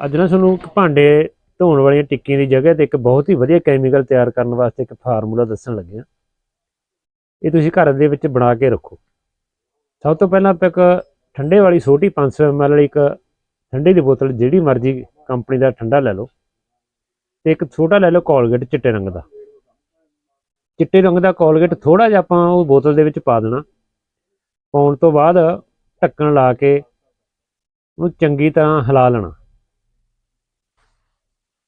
ਅੱਜ ਨਾ ਤੁਹਾਨੂੰ ਇੱਕ ਭਾਂਡੇ ਧੋਣ ਵਾਲੀਆਂ ਟਿੱਕੀਆਂ ਦੀ ਜਗ੍ਹਾ ਤੇ ਇੱਕ ਬਹੁਤ ਹੀ ਵਧੀਆ ਕੈਮੀਕਲ ਤਿਆਰ ਕਰਨ ਵਾਸਤੇ ਇੱਕ ਫਾਰਮੂਲਾ ਦੱਸਣ ਲੱਗੇ ਹਾਂ। ਇਹ ਤੁਸੀਂ ਘਰ ਦੇ ਵਿੱਚ ਬਣਾ ਕੇ ਰੱਖੋ। ਸਭ ਤੋਂ ਪਹਿਲਾਂ ਆਪਾਂ ਇੱਕ ਠੰਡੇ ਵਾਲੀ ਛੋਟੀ 500 ml ਵਾਲੀ ਇੱਕ ਠੰਡੇ ਦੀ ਬੋਤਲ ਜਿਹੜੀ ਮਰਜ਼ੀ ਕੰਪਨੀ ਦਾ ਠੰਡਾ ਲੈ ਲਓ ਤੇ ਇੱਕ ਛੋਟਾ ਲੈ ਲਓ ਕੋਲਗੇਟ ਚਿੱਟੇ ਰੰਗ ਦਾ। ਚਿੱਟੇ ਰੰਗ ਦਾ ਕੋਲਗੇਟ ਥੋੜਾ ਜਿਹਾ ਆਪਾਂ ਉਹ ਬੋਤਲ ਦੇ ਵਿੱਚ ਪਾ ਦੇਣਾ। ਪਾਉਣ ਤੋਂ ਬਾਅਦ ਢੱਕਣ ਲਾ ਕੇ ਉਹਨੂੰ ਚੰਗੀ ਤਰ੍ਹਾਂ ਹਿਲਾ ਲੈਣਾ।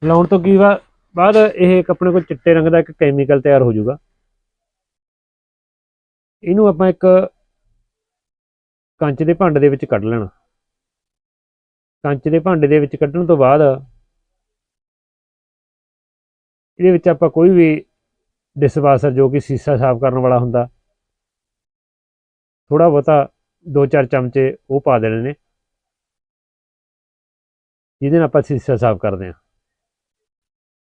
ਲਾਉਣ ਤੋਂ ਕੀ ਵਾ- ਬਾਅਦ ਇਹ ਇੱਕ ਆਪਣੇ ਕੋਲ ਚਿੱਟੇ ਰੰਗ ਦਾ ਇੱਕ ਕੈਮੀਕਲ ਤਿਆਰ ਹੋ ਜਾਊਗਾ। ਇਹਨੂੰ ਆਪਾਂ ਇੱਕ ਕੰਚ ਦੇ ਭਾਂਡੇ ਦੇ ਵਿੱਚ ਕੱਢ ਲੈਣਾ। ਕੰਚ ਦੇ ਭਾਂਡੇ ਦੇ ਵਿੱਚ ਕੱਢਣ ਤੋਂ ਬਾਅਦ ਇਹਦੇ ਵਿੱਚ ਆਪਾਂ ਕੋਈ ਵੀ ਡਿਸਵਾਸ਼ਰ ਜੋ ਕਿ ਸੀਸਾ ਸਾਫ਼ ਕਰਨ ਵਾਲਾ ਹੁੰਦਾ ਥੋੜਾ ਬਹੁਤਾ 2-4 ਚਮਚੇ ਉਹ ਪਾ ਦੇਣੇ ਨੇ, ਜਿਹਦੇ ਨਾਲ ਆਪਾਂ ਸੀਸਾ ਸਾਫ਼ ਕਰਦੇ ਹਾਂ।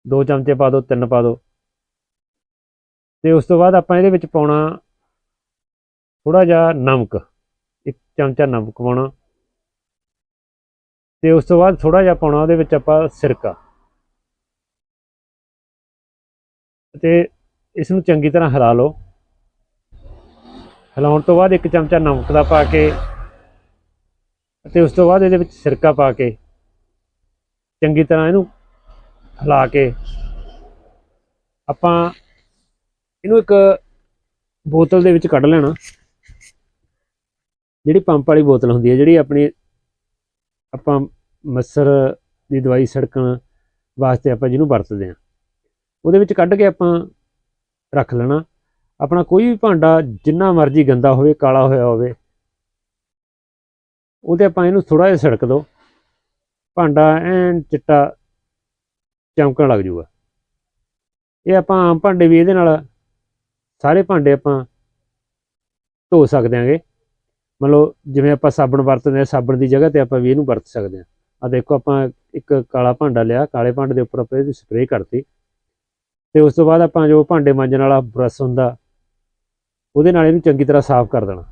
ਦੋ ਚਮਚੇ ਪਾ ਦਿਓ ਤਿੰਨ ਪਾ ਦਿਓ ਤੇ ਉਸ ਤੋਂ ਬਾਅਦ ਆਪਾਂ ਇਹਦੇ ਵਿੱਚ ਪਾਉਣਾ ਥੋੜਾ ਜਿਹਾ ਨਮਕ, ਇੱਕ ਚਮਚਾ ਨਮਕ ਪਾਉਣਾ। ਤੇ ਉਸ ਤੋਂ ਬਾਅਦ ਥੋੜਾ ਜਿਹਾ ਪਾਉਣਾ ਉਹਦੇ ਵਿੱਚ ਆਪਾਂ ਸਿਰਕਾ। ਤੇ ਇਸ ਨੂੰ ਚੰਗੀ ਤਰ੍ਹਾਂ ਹਿਲਾ ਲਓ। ਹਿਲਾਉਣ ਤੋਂ ਬਾਅਦ ਇੱਕ ਚਮਚਾ ਨਮਕ ਦਾ ਪਾ ਕੇ ਅਤੇ ਉਸ ਤੋਂ ਬਾਅਦ ਇਹਦੇ ਵਿੱਚ ਸਿਰਕਾ ਪਾ ਕੇ ਚੰਗੀ ਤਰ੍ਹਾਂ ਇਹਨੂੰ ਹਿਲਾ ਕੇ ਆਪਾਂ ਇਹਨੂੰ ਇੱਕ ਬੋਤਲ ਦੇ ਵਿੱਚ ਕੱਢ ਲੈਣਾ। ਜਿਹੜੀ ਪੰਪ ਵਾਲੀ ਬੋਤਲ ਹੁੰਦੀ ਹੈ, ਜਿਹੜੀ ਆਪਣੀ ਆਪਾਂ ਮੱਛਰ ਦੀ ਦਵਾਈ ਛਿੜਕਣ ਵਾਸਤੇ ਆਪਾਂ ਜਿਹਨੂੰ ਵਰਤਦੇ ਹਾਂ, ਉਹਦੇ ਵਿੱਚ ਕੱਢ ਕੇ ਆਪਾਂ ਰੱਖ ਲੈਣਾ। ਆਪਣਾ ਕੋਈ ਵੀ ਭਾਂਡਾ ਜਿੰਨਾ ਮਰਜ਼ੀ ਗੰਦਾ ਹੋਵੇ, ਕਾਲਾ ਹੋਇਆ ਹੋਵੇ, ਉਹਦੇ ਆਪਾਂ ਇਹਨੂੰ ਥੋੜਾ ਜਿਹਾ ਛਿੜਕ ਦਿਓ ਭਾਂਡਾ ਐਨ ਚਿੱਟਾ ਚਮਕਣ ਲੱਗ ਜੂਗਾ। ਇਹ ਆਪਾਂ ਆਮ ਭਾਂਡੇ ਵੀ ਇਹਦੇ ਨਾਲ, ਸਾਰੇ ਭਾਂਡੇ ਆਪਾਂ ਧੋ ਸਕਦੇ ਆਂਗੇ ਮੰਨ ਲਓ, ਜਿਵੇਂ ਆਪਾਂ ਸਾਬਣ ਵਰਤਦੇ ਹਾਂ, ਸਾਬਣ ਦੀ ਜਗ੍ਹਾ ਤੇ ਆਪਾਂ ਵੀ ਇਹਨੂੰ ਵਰਤ ਸਕਦੇ ਹਾਂ। ਆ ਦੇਖੋ, ਆਪਾਂ ਇੱਕ ਕਾਲਾ ਭਾਂਡਾ ਲਿਆ, ਕਾਲੇ ਭਾਂਡੇ ਦੇ ਉੱਪਰ ਆਪਾਂ ਇਹਦੀ ਸਪਰੇਅ ਕਰਤੀ। ਤੇ ਉਸ ਤੋਂ ਬਾਅਦ ਆਪਾਂ ਜੋ ਭਾਂਡੇ ਮਾਂਜਣ ਵਾਲਾ ਬਰਸ਼ ਹੁੰਦਾ, ਉਹਦੇ ਨਾਲ ਇਹਨੂੰ ਚੰਗੀ ਤਰ੍ਹਾਂ ਸਾਫ਼ ਕਰ ਦੇਣਾ।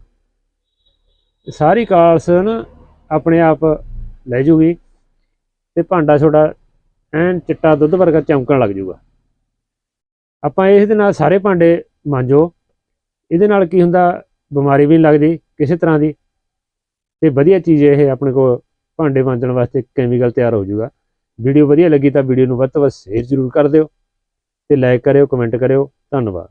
ਸਾਰੀ ਕਾਲਸ ਨਾ ਆਪਣੇ ਆਪ ਲੈ ਜੂਗੀ। ਤੇ ਭਾਂਡਾ ਤੁਹਾਡਾ ਐਨ ਚਿੱਟਾ ਦੁੱਧ ਵਰਗਾ ਚਮਕਣ ਲੱਗ ਜੂਗਾ। ਆਪਾਂ ਇਸ ਦੇ ਨਾਲ ਸਾਰੇ ਭਾਂਡੇ ਮਾਂਜੋ। ਇਹਦੇ ਨਾਲ ਕੀ ਹੁੰਦਾ, ਬਿਮਾਰੀ ਵੀ ਨਹੀਂ ਲੱਗਦੀ ਕਿਸੇ ਤਰ੍ਹਾਂ ਦੀ। ਤੇ ਵਧੀਆ ਚੀਜ਼ ਇਹ ਆਪਣੇ ਕੋਲ ਭਾਂਡੇ ਮਾਂਜਣ ਵਾਸਤੇ ਕੈਮੀਕਲ ਤਿਆਰ ਹੋ ਜਾਊਗਾ ਵੀਡੀਓ ਵਧੀਆ ਲੱਗੀ ਤਾਂ ਵੀਡੀਓ ਨੂੰ ਵੱਧ ਤੋਂ ਵੱਧ ਸ਼ੇਅਰ ਜ਼ਰੂਰ ਕਰ ਦਿਓ ਤੇ ਲਾਈਕ ਕਰਿਓ ਕਮੈਂਟ ਕਰਿਓ। ਧੰਨਵਾਦ।